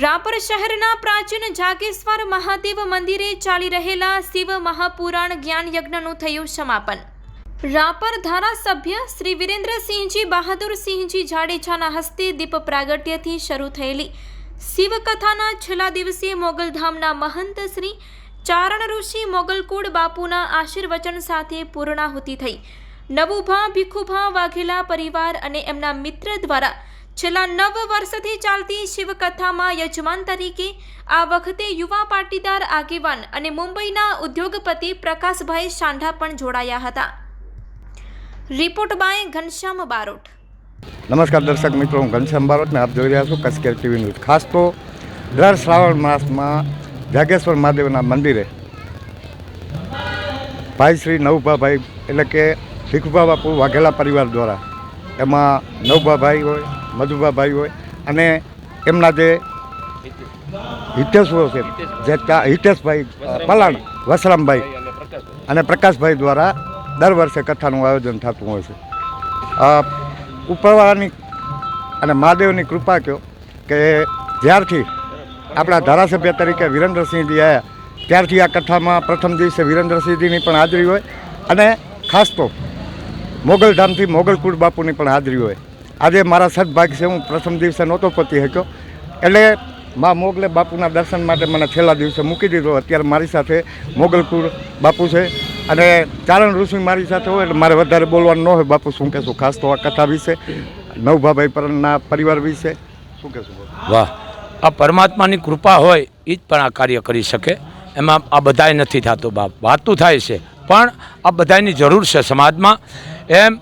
રાપર શહેરના પ્રાચીન જાગેશ્વર મહાદેવ મંદિરે ચાલી રહેલા શિવ મહાપુરાણ જ્ઞાન યજ્ઞનું થયું સમાપન. રાપર ધારાસભ્ય શ્રી વિરેન્દ્રસિંહજી બહાદુરસિંહજી જાડેજાના હસ્તે દીપ પ્રાગટ્યથી શરૂ થયેલી શિવકથાના છેલ્લા દિવસે મોગલધામના મહંત શ્રી ચારણ ઋષિ મોગલકુળ બાપુના આશીર્વચન સાથે પૂર્ણાહુતિ થઈ. નવુભા ભીખુભા વાઘેલા પરિવાર અને એમના મિત્ર દ્વારા છેલ્લા નવ વર્ષથી ચાલતી શિવકથામાં યજમાન તરીકે આ વખતે યુવા પાટીદાર આગેવાન અને મુંબઈના ઉદ્યોગપતિ પ્રકાશભાઈ સાંઢા પણ જોડાયા હતા. Report by Ghanshyam Barot. નમસ્કાર દર્શક મિત્રો, હું ઘનશ્યામ બારોટને આપ જોઈ રહ્યા છો કસકેર ટીવી ન્યૂઝ. ખાસ તો દર શ્રાવણ માસમાં જાગેશ્વર મહાદેવના મંદિરે ભાઈ શ્રી નવભાભાઈ એટલે કે ભીખુભા બાપુ વાઘેલા પરિવાર દ્વારા એમાં નવભાભાઈ હોય મધુભાભાઈ હોય અને એમના જે હિતેશો છે જે હિતેશભાઈ પલાણ વસરામભાઈ અને પ્રકાશભાઈ દ્વારા દર વર્ષે કથાનું આયોજન થતું હોય છે. ઉપરવાળાની અને મહાદેવની કૃપા કહો કે જ્યારથી આપણા ધારાસભ્ય તરીકે વિરેન્દ્રસિંહજી આવ્યા ત્યારથી આ કથામાં પ્રથમ દિવસે વિરેન્દ્રસિંહજીની પણ હાજરી હોય અને ખાસ તો મોગલધામથી મોગલકુળ બાપુની પણ હાજરી હોય. આજે મારા સદભાગ્ય છે, હું પ્રથમ દિવસે નહોતો પતી શક્યો. એટલે મા મોગલે બાપુના દર્શન માટે મને છેલ્લા દિવસે મૂકી દીધો. અત્યારે મારી સાથે મોગલકુળ બાપુ છે અને ચારણ ઋષિ મારી સાથે હોય એટલે મારે વધારે બોલવાનું ન હોય. બાપુ શું કહેશું? ખાસ તો આ કથા વિશે, નવભાભાઈ પરના પરિવાર વિશે શું કહેશું વાહ. આ પરમાત્માની કૃપા હોય એ જ પણ આ કાર્ય કરી શકે. એમાં આ બધાય નથી થતું બાપ. વાતું થાય છે. પણ આ બધાની જરૂર છે સમાજમાં. એમ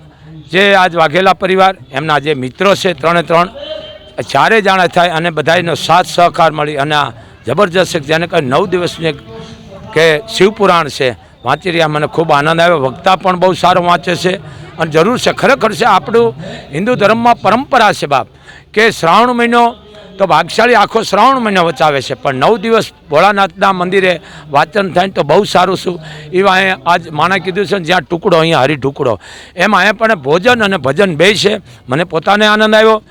જે આજ વાઘેલા પરિવાર, એમના જે મિત્રો છે ત્રણે ત્રણ, ચારે જાણે થાય અને બધાનો સાથ સહકાર મળી અને આ જબરજસ્ત જેને કંઈ નવ દિવસની કે શિવપુરાણ છે વાંચી રહ્યા મને ખૂબ આનંદ આવ્યો. વક્તા પણ બહુ સારો વાંચે છે અને જરૂર છે, ખરેખર છે આપણું હિન્દુ ધર્મમાં પરંપરા છે બાપ, કે શ્રાવણ મહિનો તો ભાગશાળી આખો શ્રાવણ મહિનો વચાવે છે. પણ નવ દિવસ ભોળાનાથના મંદિરે વાંચન થાય તો બહુ સારું શું? એવા અહીંયા આજ માણે કીધું છે જ્યાં ટુકડો, અહીંયા હરી ટુકડો. એમ અહીંયા પણ ભોજન અને ભજન બે છે. મને પોતાને આનંદ આવ્યો.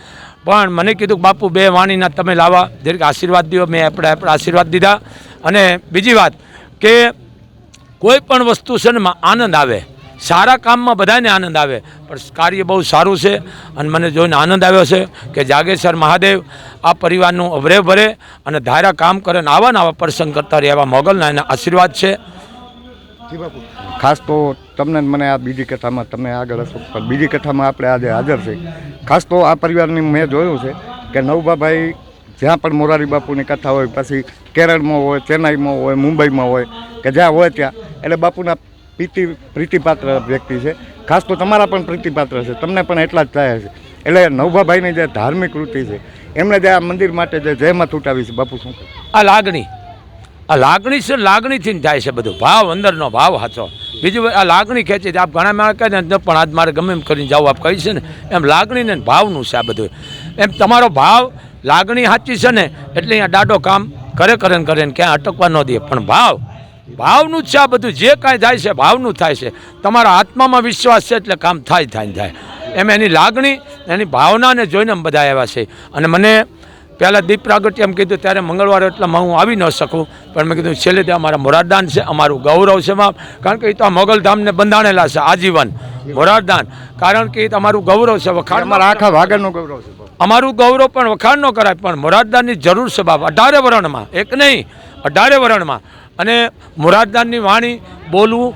પણ મને કીધું, બાપુ, બે વાણીના તમે લાવવા દરેક આશીર્વાદ દો મેં આપણે આપણે આશીર્વાદ દીધા. અને બીજી વાત કે કોઈ પણ વસ્તુ છે ને આનંદ આવે. સારા કામમાં બધાને આનંદ આવે. પણ કાર્ય બહુ સારું છે અને મને જોઈને આનંદ આવ્યો છે કે જાગેશ્વર મહાદેવ આ પરિવારનું અવરે ભરે અને ધારા કામ કરે ને આવા ને પ્રસંગ કરતા રહે એવા મોગલના એના આશીર્વાદ છે. ખાસ તો તમને મને આ બીજી કથામાં તમે આગળ હશો, પણ બીજી કથામાં આપણે આજે હાજર છે. ખાસ તો આ પરિવારની મેં જોયું છે કે નવબાભાઈ જ્યાં પણ મોરારી બાપુની કથા હોય, પછી કેરળમાં હોય, ચેન્નાઈમાં હોય, મુંબઈમાં હોય, કે જ્યાં હોય ત્યાં, એટલે બાપુના પ્રીતિ પ્રીતિપાત્ર વ્યક્તિ છે. ખાસ તો તમારા પણ પ્રીતિપાત્ર છે. તમને પણ એટલા જ થાય છે. એટલે નવભાભાઈની જે ધાર્મિક વૃત્તિ છે, એમણે જે આ મંદિર માટે જે જહેમત ઉઠાવી છે, બાપુ શું આ લાગણી. આ લાગણી છે, લાગણીથી થાય છે બધું. ભાવ અંદરનો ભાવ સાચો બીજું આ લાગણી ખેંચી આપ ઘણા માણસ કહે ને, પણ આજ મારે ગમે એમ કરીને જાવ આપ કહી છે ને, એમ લાગણીને ભાવનું છે આ બધું. એમ તમારો ભાવ લાગણી સાચી છે ને, એટલે અહીંયા દાડો કામ કરે કરે ને કરે ને ક્યાં અટકવા ન દે. પણ ભાવ ભાવનું જ છે આ બધું. જે કાંઈ થાય છે ભાવનું થાય છે. તમારા આત્મામાં વિશ્વાસ છે એટલે કામ થાય થાય થાય. એમ એની લાગણી એની ભાવનાને જોઈને બધા આવ્યા છે અને મને પહેલાં દીપ પ્રાગટ્ય એમ કીધું ત્યારે મંગળવારે એટલામાં હું આવી ન શકું. પણ મેં કીધું છેલ્લે ત્યાં અમારા મોરારદાન છે અમારું ગૌરવ છે બાપ કારણ કે એ તો આ મોગલધામને બંધાણેલા છે આજીવન. મોરારદાન. કારણ કે એ તમારું ગૌરવ છે વખાણ અમારા આખા વાગડનું ગૌરવ છે અમારું ગૌરવ પણ વખાણ ન કરાય પણ મોરારદાનની જરૂર છે બાપ અઢારે વરણમાં. એક નહીં અઢારે વર્ણમાં. અને મુરાદદારની વાણી બોલવું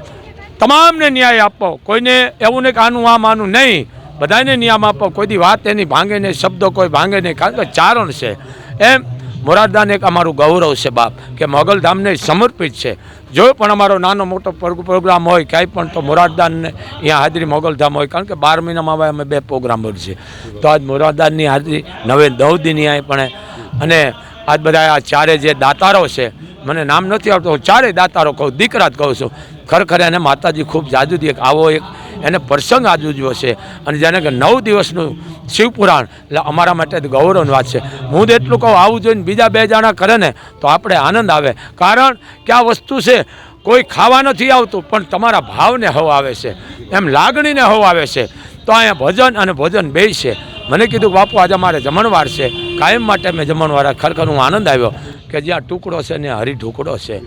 તમામને ન્યાય આપો. કોઈને એવું નહીં કે આનું આમ આનું નહીં. બધાને નિયમ આપો. કોઈ દી વાત એની ભાંગે નહીં, શબ્દો કોઈ ભાંગે નહીં. કારણ કે ચારણ છે. એમ મોરાદદાન એક અમારું ગૌરવ છે બાપ, કે મોગલધામને સમર્પિત છે. જો પણ અમારો નાનો મોટો પ્રોગ્રામ હોય, ક્યાંય પણ તો મોરાદદાનને અહીંયા હાજરી મોગલધામ હોય. કારણ કે બાર મહિનામાં હવે અમે બે પ્રોગ્રામ છે તો આજ મોરારદાનની હાજરી નવે નવ દિની અહીં પણ અને આજ બધા આ ચારે જે દાતારો છે મને નામ નથી આવતું, હું ચારે દાતારો કહું દીકરા જ કહું છું. ખરેખર એને માતાજી ખૂબ જાદુ દે કે આવો એક, એને પ્રસંગ આજુ ઉજવ્યો છે. અને જેને કે નવ દિવસનું શિવપુરાણ, એટલે અમારા માટે ગૌરવની વાત છે. હું તો એટલું કહું, આવું જોઈને બીજા બે જણા કરે ને, તો આપણે આનંદ આવે. કારણ કે આ વસ્તુ છે, કોઈ ખાવા નથી આવતું, પણ તમારા ભાવને હવ આવે છે. એમ લાગણીને હવ આવે છે. તો અહીંયા ભજન અને ભોજન બે છે. મને કીધું, બાપુ, આજે અમારે જમણવાર છે. કાયમ માટે મેં જમણવાર. ખરેખર હું આનંદ આવ્યો. કે જ્યાં ટુકડો છે ને હરી ઢુકડો છે.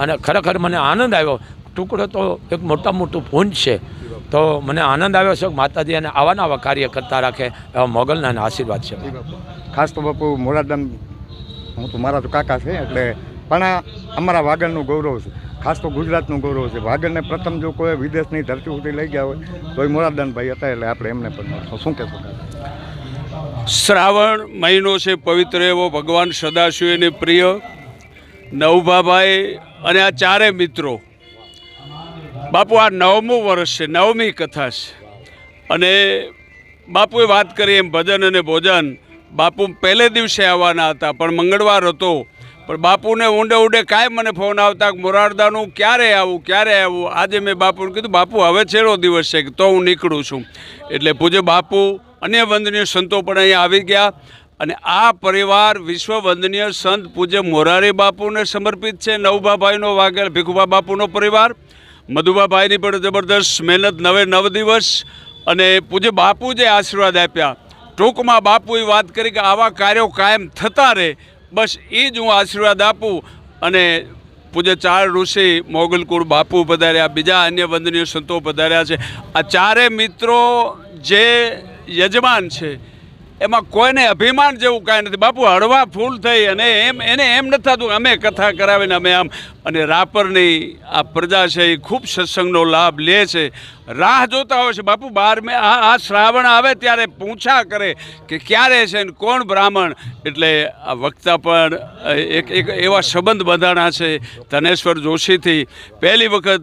અને ખરેખર મને આનંદ આવ્યો. ટુકડો તો એક મોટા મોટું પૂંજ છે. તો મને આનંદ આવ્યો છે માતાજી અને આવા ને આવા કાર્ય કરતા રાખે એવા મોગલના આશીર્વાદ છે. ખાસ તો બાપુ મોરાદાન હું તો મારા તો કાકા છે, એટલે પણ અમારા વાગણનું ગૌરવ છે. ખાસ તો ગુજરાતનું ગૌરવ છે. વાગણને પ્રથમ જો કોઈ વિદેશની ધરતી સુધી લઈ ગયા હોય તો એ મોરાદાનભાઈ હતા એટલે આપણે એમને પણ શું કહેશો? શ્રાવણ મહિનો છે પવિત્ર એવો, ભગવાન સદાશિવને પ્રિય. નવભાભાઈ અને આ ચારે મિત્રો, બાપુ આ નવમું વર્ષ છે, નવમી કથા છે. અને બાપુએ વાત કરી એમ ભજન અને ભોજન. બાપુ પહેલે દિવસે આવવાના હતા, પણ મંગળવાર હતો. પણ બાપુને ઊંડે ઊંડે કાંઈ મને ફોન આવતા મોરારદાનું ક્યારે આવું ક્યારે આવું? આજે મેં બાપુને કીધું, બાપુ, હવે છેલ્લો દિવસ છે તો હું નીકળું છું. એટલે પૂજ્ય બાપુ અન્ય વંદનીય સંતો પણ અહીંયા આવી ગયા અને આ પરિવાર વિશ્વ વંદનીય સંત પૂજ્ય મોરારી બાપુને સમર્પિત છે. નવભાભાઈનો વાઘેલ ભીખુભા બાપુનો પરિવાર. મધુબાભાઈની પણ જબરદસ્ત મહેનત, નવે નવ દિવસ અને પૂજ્ય બાપુ જે આશીર્વાદ આપ્યા. ટૂંકમાં બાપુએ વાત કરી કે આવા કાર્યો કાયમ થતા રહે. બસ એ જ હું આશીર્વાદ આપું અને પૂજ્ય ચાર ઋષિ મોગલકુળ બાપુ પધાર્યા, બીજા અન્ય વંદનીય સંતો પધાર્યા છે. આ ચારે મિત્રો જે યજમાન છે. એમાં કોઈને અભિમાન જેવું કાંઈ નથી. બાપુ, હળવા ફૂલ થઈ અને એમ, એને એમ નથી થતું અમે કથા કરાવીને અમે આમ, અને રાપરની આ પ્રજા છે એ ખૂબ સત્સંગનો લાભ લે છે. રાહ જોતા હોય છે. બાપુ, બાર મેં, આ આ શ્રાવણ આવે ત્યારે પૂછા કરે કે ક્યારે છે ને કોણ બ્રાહ્મણ? એટલે આ વક્તા પણ એક એક એવા સંબંધ બંધાણા છે ધનેશ્વર જોશીથી. પહેલી વખત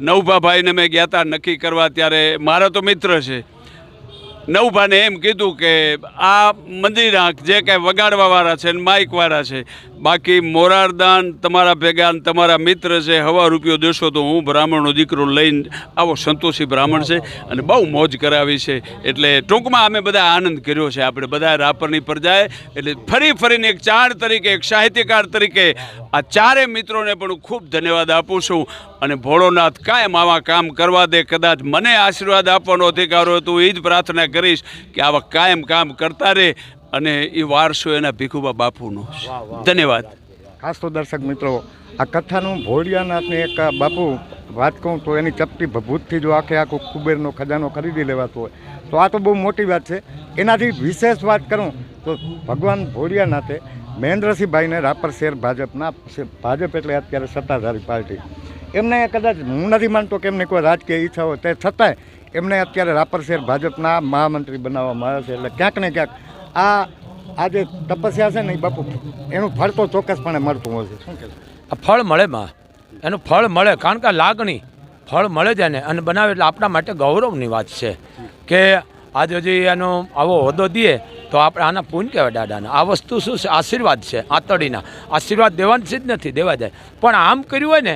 નવભાભાઈને મેં ગયા હતા નક્કી કરવા ત્યારે મારા તો મિત્ર છે. નવભાને એમ કીધું કે આ મંદિર આંખ જે કાંઈ વગાડવાવાળા છે ને માઇકવાળા છે, બાકી મોરારદાન તમારા ભેગા તમારા મિત્ર છે, હવા રૂપિયો દેશો તો હું બ્રાહ્મણનો દીકરો લઈને આવો, સંતોષી બ્રાહ્મણ છે અને બહુ મોજ કરાવી છે. એટલે ટૂંકમાં અમે બધા આનંદ કર્યો છે. આપણે બધા રાપરની પ્રજાએ એટલે ફરી ફરીને એક ચાર તરીકે, એક સાહિત્યકાર તરીકે આ ચારે મિત્રોને પણ હું ખૂબ ધન્યવાદ આપું છું. અને ભોળોનાથ કાયમ આવા કામ કરવા દે. કદાચ મને આશીર્વાદ આપવાનો અધિકાર હોય તો એ જ પ્રાર્થના કરીશ કે આવા કાયમ કામ કરતા રહે અને એ વારસો એના ભીખુબા બાપુનો ધન્યવાદ. ખાસ તો દર્શક મિત્રો આ કથાનું ભોળિયાનાથની એક બાપુ વાત કહું તો એની ચપટી ભભૂતથી જો આખે આખો કુબેરનો ખજાનો ખરીદી લેવાતો હોય. તો આ તો બહુ મોટી વાત છે. એનાથી વિશેષ વાત કરું તો ભગવાન ભોળિયાનાથે મહેન્દ્રસિંહભાઈને રાપર શેર ભાજપના ભાજપ એટલે અત્યારે સત્તાધારી પાર્ટી. એમને કદાચ હું નથી માનતો કે એમને કોઈ રાજકીય ઈચ્છા હોય તે છતાંય એમને અત્યારે રાપર શહેર ભાજપના મહામંત્રી બનાવવામાં આવે છે. એટલે ક્યાંક ને ક્યાંક આ આ જે તપસ્યા છે ને એ બાપુ, એનું ફળ તો ચોક્કસપણે મળતું હોય છે. આ ફળ મળે માં. એનું ફળ મળે, કારણ કે લાગણી ફળ મળે છે ને અને બનાવે એટલે આપણા માટે ગૌરવની વાત છે કે આજે હજી એનો આવો હોદ્દો દઈએ તો આપણે આના પૂન કહેવાય દાદાના. આ વસ્તુ શું છે? આશીર્વાદ છે આતડીના આશીર્વાદ દેવાની જ નથી, દેવા જાય. પણ આમ કર્યું હોય ને,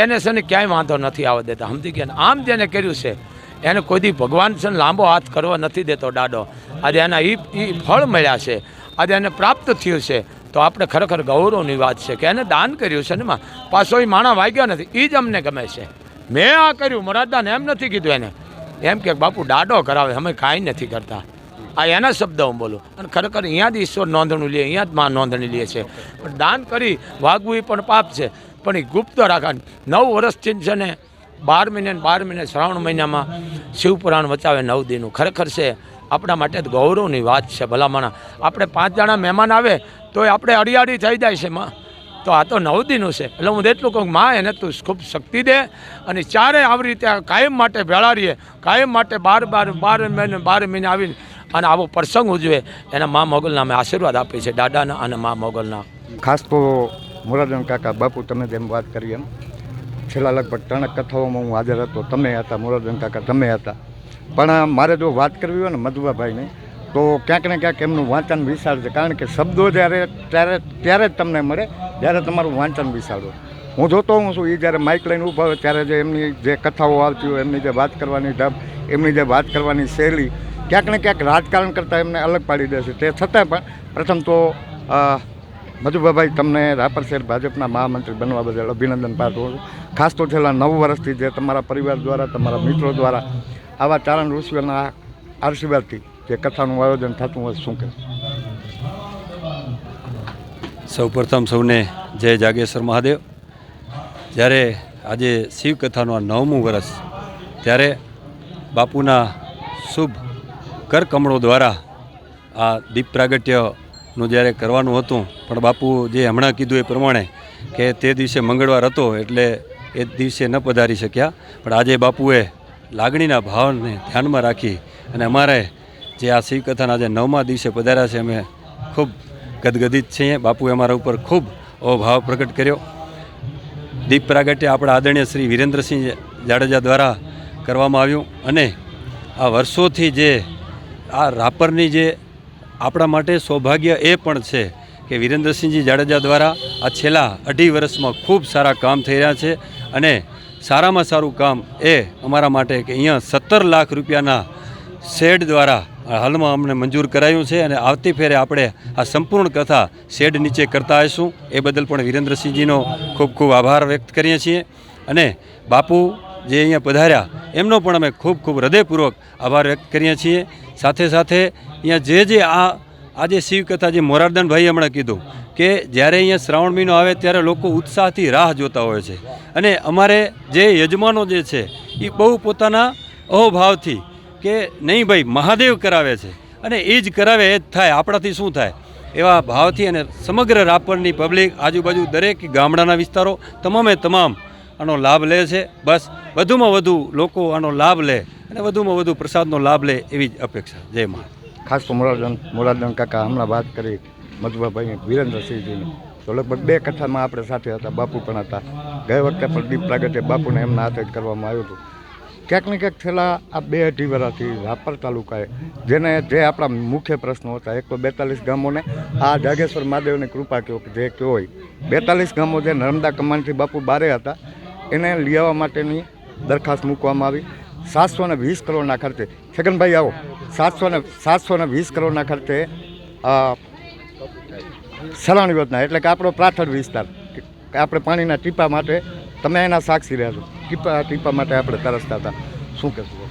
એને છે ને ક્યાંય વાંધો નથી આવવા દેતા. સમજી ગયા આમ જેને કર્યું છે એને કોઈ દી ભગવાન છે લાંબો હાથ કરવા નથી દેતો દાડો. આજે એના એ ફળ મળ્યા છે. આજે એને પ્રાપ્ત થયું છે. તો આપણે ખરેખર ગૌરવની વાત છે કે એને દાન કર્યું છે ને માં પાછો એ માણા વાગ્યા નથી. એ જ અમને ગમે છે. મેં આ કર્યું. મરાદાને એમ નથી કીધું એને. એમ કે બાપુ દાડો કરાવે. અમે કાંઈ નથી કરતા. આ એના શબ્દ હું બોલું. અને ખરેખર અહીંયા જ ઈશ્વર નોંધણી લે અહીંયા જ માં નોંધણી લે છે. પણ દાન કરી વાગવું એ પણ પાપ છે. પણ એ ગુપ્ત રાખવાનું. નવ વર્ષથી છે ને બાર મહિને બાર મહિને શ્રાવણ મહિનામાં શિવપુરાણ વચાવે નવ દિનનું ખરેખર છે, આપણા માટે ગૌરવની વાત છે ભલામણા આપણે પાંચ જણા મહેમાન આવે તો આપણે અડિયાળી થઈ જાય છે, માં. તો આ તો નવ દિનનું છે. એટલે હું એટલું કહું માં એને તું ખૂબ શક્તિ દે અને ચારે આવી રીતે કાયમ માટે ભેળાડીએ કાયમ માટે બાર બાર બાર મહિને બાર મહિને આવીને અને આવો પ્રસંગ ઉજવે, એના મા મોગલના અમે આશીર્વાદ આપીએ છીએ, દાદાના અને મા મોગલના. ખાસ તો મોરારજન કાકા, બાપુ, તમે જેમ વાત કરી એમ. છેલ્લા લગભગ ત્રણ કથાઓમાં હું હાજર હતો. તમે હતા મોરારજન કાકા, તમે હતા. પણ મારે જો વાત કરવી હોય ને મધુબાભાઈને, તો ક્યાંક ને ક્યાંક એમનું વાંચન વિશાળ છે કારણ કે શબ્દો જ્યારે ત્યારે ત્યારે જ તમને મળે, જ્યારે તમારું વાંચન વિશાળ હોય હું જોતો હું છું એ જ્યારે માઇક લઈને ઊભા હોય, ત્યારે જે એમની જે કથાઓ આવતી હોય, એમની જે વાત કરવાની ઢબ, એમની જે વાત કરવાની શૈલી, ક્યાંક ને ક્યાંક રાજકારણ કરતાં એમને અલગ પાડી દે છે. તે છતાંય પણ પ્રથમ તો અ, મધુભાભાઈ તમને રાપર શહેર ભાજપના મહામંત્રી બનવા બદલ અભિનંદન પાઠવું છું. ખાસ તો છેલ્લા નવ વર્ષથી જે તમારા પરિવાર દ્વારા તમારા મિત્રો દ્વારા આવા ચારણ ઋષિઓના આશીર્વાદથી જે કથાનું આયોજન થતું હોય શું કહેશો? સૌપ્રથમ સૌને જય જાગેશ્વર મહાદેવ. જ્યારે આજે શિવકથાનું આ નવમું વર્ષ ત્યારે બાપુના શુભ કરકમળો દ્વારા આ દીપ પ્રાગટ્યનું જ્યારે કરવાનું હતું, પણ બાપુ જે હમણાં કીધું એ પ્રમાણે કે તે દિવસે મંગળવાર હતો એટલે એ દિવસે ન પધારી શક્યા. પણ આજે બાપુએ લાગણીના ભાવને ધ્યાનમાં રાખી અને અમારે જે આ શિવકથાના આજે નવમા દિવસે પધાર્યા છે, અમે ખૂબ ગદગદિત છીએ. બાપુએ અમારા ઉપર ખૂબ અભાવ પ્રગટ કર્યો. દીપ પ્રાગટ્ય આપણા આદરણીય શ્રી વિરેન્દ્રસિંહ જાડેજા દ્વારા કરવામાં આવ્યું અને આ વર્ષોથી જે આ રાપરની જે આપણા માટે સૌભાગ્ય એ પણ છે કે વિરેન્દ્રસિંહજી જાડેજા દ્વારા આ છેલ્લા અઢી વર્ષમાં ખૂબ સારા કામ થઈ રહ્યા છે અને સારામાં સારું કામ એ અમારા માટે કે અહીંયા સત્તર લાખ રૂપિયાના શેડ દ્વારા હાલમાં અમને મંજૂર કરાયું છે અને આવતી ફેરે આપણે આ સંપૂર્ણ કથા શેડ નીચે કરતા આવીશું. એ બદલ પણ વિરેન્દ્રસિંહજીનો ખૂબ ખૂબ આભાર વ્યક્ત કરીએ છીએ અને બાપુ જે અહીંયા પધાર્યા, એમનો પણ અમે ખૂબ ખૂબ હૃદયપૂર્વક આભાર વ્યક્ત કરીએ છીએ. સાથે સાથે અહીંયા જે જે આ આજે શિવકથા જે મોરારદાનભાઈ હમણાં કીધું કે જ્યારે અહીંયા શ્રાવણ મહિનો આવે ત્યારે લોકો ઉત્સાહથી રાહ જોતા હોય છે. અને અમારે જે યજમાનો જે છે એ બહુ પોતાના અહોભાવથી કે નહીં ભાઈ, મહાદેવ કરાવે છે. અને એ જ કરાવે, એ જ થાય, આપણાથી શું થાય? એવા ભાવથી અને સમગ્ર રાપરની પબ્લિક આજુબાજુ દરેક ગામડાના વિસ્તારો, તમામે તમામ આનો લાભ લે છે. બસ વધુમાં વધુ લોકો આનો લાભ લે અને વધુમાં વધુ પ્રસાદનો લાભ લે એવી જ અપેક્ષા. જય મા ખાસ તો મોરારજન મોરારજન કાકા હમણાં વાત કરી મધુભાઈ, વિરેન્દ્રસિંહજીની. તો લગભગ બે કથામાં આપણે સાથે હતા, બાપુ પણ હતા. ગઈ વખતે પણ દીપ પ્રાગટ્ય બાપુને એમના હાથે જ કરવામાં આવ્યું હતું. ક્યાંક ને ક્યાંક છેલ્લા આ બે અઢી વર્ષથી રાપર તાલુકાએ જેને જે આપણા મુખ્ય પ્રશ્નો હતા, એક તો બેતાલીસ ગામોને, આ જાગેશ્વર મહાદેવની કૃપા કહો કે જે કહો હોય. બેતાલીસ ગામો જે નર્મદા કમાનથી બાપુ બારે હતા. એને લઈ આવવા માટેની દરખાસ્ત મૂકવામાં આવી. સાતસો ને વીસ કરોડના ખર્ચે. છગનભાઈ, આવો. સાતસો ને સાતસો ને વીસ કરોડના ખર્ચે સલાણ યોજના, એટલે કે આપણો પ્રાથર વિસ્તાર, કે આપણે પાણીના ટીપા માટે, તમે એના સાક્ષી રહ્યા છો. ટીપા ટીપા માટે આપણે તરસતા હતા. શું કહેશું?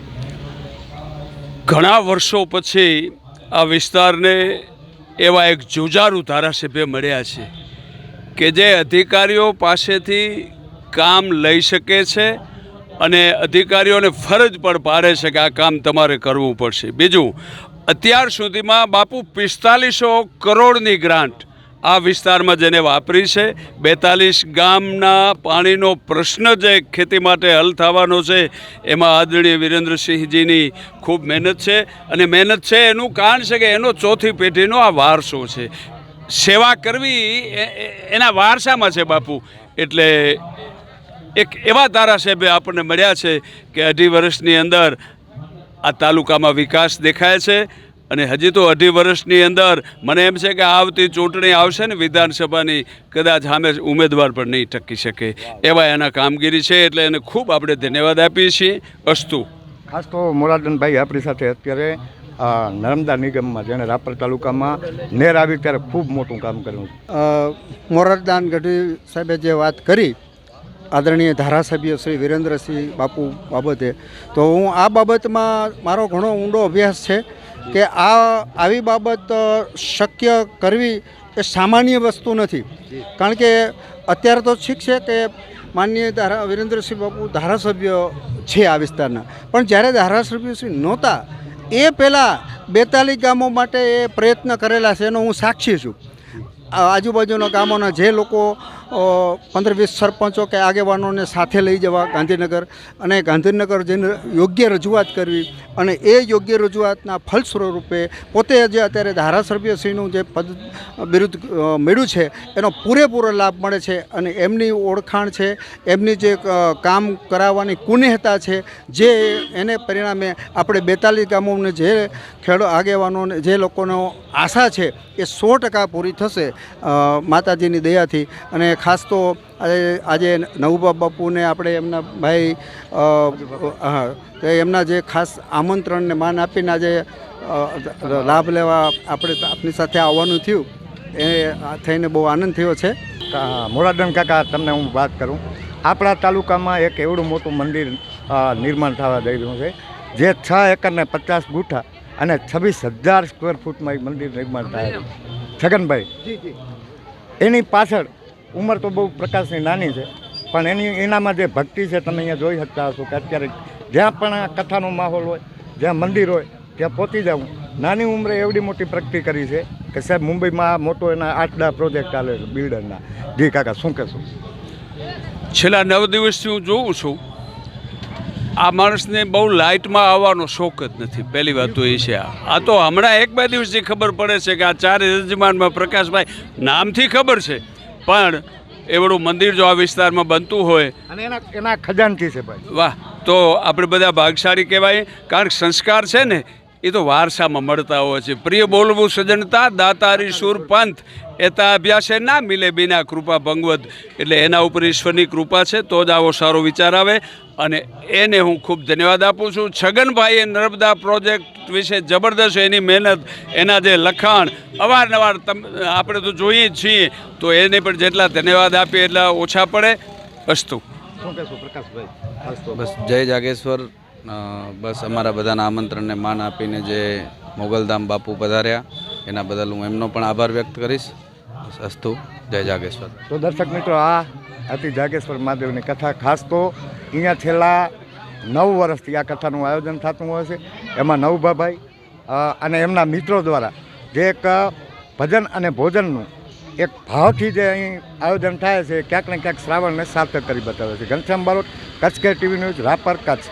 ઘણા વર્ષો પછી આ વિસ્તારને એવા એક જુજારુ ધારાસભ્ય મળ્યા છે કે જે અધિકારીઓ પાસેથી કામ લઈ શકે છે અને અધિકારીઓને ફરજ પણ પાડે છે કે આ કામ તમારે કરવું પડશે. બીજું, અત્યાર સુધીમાં બાપુ પિસ્તાલીસો કરોડની ગ્રાન્ટ આ વિસ્તારમાં જેને વાપરી છે. બેતાલીસ ગામના પાણીનો પ્રશ્ન જે ખેતી માટે હલ થવાનો છે, એમાં આદરણીય વિરેન્દ્રસિંહજીની ખૂબ મહેનત છે અને મહેનત છે એનું કારણ છે કે એનો ચોથી પેઢીનો આ વારસો છે. સેવા કરવી એના વારસામાં છે બાપુ. એટલે એક એવા ધારાસભ્ય આપણને મળ્યા છે કે અઢી વર્ષની અંદર આ તાલુકામાં વિકાસ દેખાય છે અને હજી તો અઢી વર્ષની અંદર મને એમ છે કે આવતી ચૂંટણી આવશે ને વિધાનસભાની કદાચ સામે ઉમેદવાર પણ નહીં ટકી શકે. એવા એના કામગીરી છે એટલે એને ખૂબ આપણે ધન્યવાદ આપીએ છીએ. અસ્તુ. ખાસ તો મોરારદાનભાઈ આપણી સાથે અત્યારે આ નર્મદા નિગમમાં જેણે રાપર તાલુકામાં નેર આવી ત્યારે ખૂબ મોટું કામ કર્યું. મોરાદાન મોરારદાન ગઢવી સાહેબે જે વાત કરી આદરણીય ધારાસભ્ય શ્રી વિરેન્દ્રસિંહ બાપુ બાબતે, તો હું આ બાબતમાં મારો ઘણો ઊંડો અભ્યાસ છે કે આ, આવી બાબત શક્ય કરવી એ સામાન્ય વસ્તુ નથી. કારણ કે અત્યારે તો ઠીક છે કે માનનીય ધારા, વિરેન્દ્રસિંહ બાપુ ધારાસભ્ય છે આ વિસ્તારના. પણ જ્યારે ધારાસભ્ય શ્રી નહોતા, એ પહેલાં બેતાલીસ ગામો માટે એ પ્રયત્ન કરેલા છે એનો હું સાક્ષી છું. આજુબાજુના ગામોના જે લોકો પંદર વીસ સરપંચો કે આગેવાનોને સાથે લઈ જવા ગાંધીનગર અને ગાંધીનગર જઈને યોગ્ય રજૂઆત કરવી અને એ યોગ્ય રજૂઆતના ફલસ્વરૂપે પોતે જે અત્યારે ધારાસભ્યશ્રીનું જે પદ બિરુદ અ, છે એનો પૂરેપૂરો લાભ મળે છે અને એમની ઓળખાણ છે એમની જે કામ કરાવવાની કુનેહતા છે જે એને પરિણામે આપણે બેતાલીસ ગામોને જે ખેડૂ આગેવાનોને જે લોકોનો આશા છે એ સો ટકા પૂરી થશે માતાજીની દયાથી અને ખાસ તો આજે નવબા બાપુને આપણે એમના ભાઈ હા તો એમના જે ખાસ આમંત્રણને માન આપીને આજે લાભ લેવા આપણે આપની સાથે આવવાનું થયું. એ થઈને બહુ આનંદ થયો છે. કા- કાકા તમને હું વાત કરું. આપણા તાલુકામાં એક એવડું મોટું મંદિર નિર્માણ થવા જઈ રહ્યું છે. જે છ એકરને પચાસ ગુઠા અને છવ્વીસ હજાર સ્ક્વેર ફૂટમાં એ મંદિર નિર્માણ થાય છગનભાઈ એની પાછળ ઉંમર તો બહુ પ્રકાશની નાની છે, પણ એની, એનામાં જે ભક્તિ છે તમે અહીંયા જોઈ શકતા હશો કે અત્યારે જ્યાં પણ આ કથાનો માહોલ હોય, જ્યાં મંદિર હોય, ત્યાં પહોંચી જાઉં. નાની ઉંમરે એવડી મોટી પ્રગતિ કરી છે કે સાહેબ મુંબઈમાં મોટો એના આટલા પ્રોજેક્ટ ચાલે છે બિલ્ડરના. જી કાકા, શું કહેશું? છેલ્લા નવ દિવસથી હું જોઉં છું, આ માણસને બહુ લાઇટમાં આવવાનો શોખ જ નથી. પહેલી વાત તો એ છે આ. આ તો હમણાં એક બે દિવસથી ખબર પડે છે કે આ ચારે યજમાનમાં પ્રકાશભાઈ, નામથી ખબર છે. પણ એવડું મંદિર જો આ વિસ્તારમાં બનતું હોય અને એના એના ખજાનથી છે ભાઈ. વાહ તો આપણે બધા ભાગશાળી કહેવાય કારણ કે સંસ્કાર છે ને એ તો વારસામાં મળતા હોય છે. પ્રિય બોલવું સજનતા દાતારી સુર પંથ એતા અભ્યાસે ના મિલે બિના કૃપા ભંગવત. એટલે એના ઉપર ઈશ્વરની કૃપા છે તો જ આવો સારો વિચાર આવે. અને એને હું ખૂબ ધન્યવાદ આપું છું. છગનભાઈએ નર્મદા પ્રોજેક્ટ વિશે જબરદસ્ત એની મહેનત એના જે લખાણ અવારનવાર તમ આપણે તો જોઈએ જ છીએ. તો એને પણ જેટલા ધન્યવાદ આપીએ એટલા ઓછા પડે. અસ્તુ. શું કહેશો પ્રકાશભાઈ? બસ જય જાગેશ્વર. બસ અમારા બધાના આમંત્રણને માન આપીને જે મોગલધામ બાપુ પધાર્યા, એના બદલ હું એમનો પણ આભાર વ્યક્ત કરીશ. અસ્તુ. જય જાગેશ્વર. તો દર્શક મિત્રો, આ હતી જાગેશ્વર મહાદેવની કથા. ખાસ તો અહીંયા છેલ્લા નવ વર્ષથી આ કથાનું આયોજન થતું હોય છે. એમાં નવભાભાઈ અને એમના મિત્રો દ્વારા જે એક ભજન અને ભોજનનું એક ભાવથી જે અહીં આયોજન થાય છે ક્યાંક ને ક્યાંક શ્રાવણને સાર્થક કરી બતાવે છે. ઘનશ્યામ બારોટ, કચ્છ કે ટીવી ન્યૂઝ, રાપર, કચ્છ.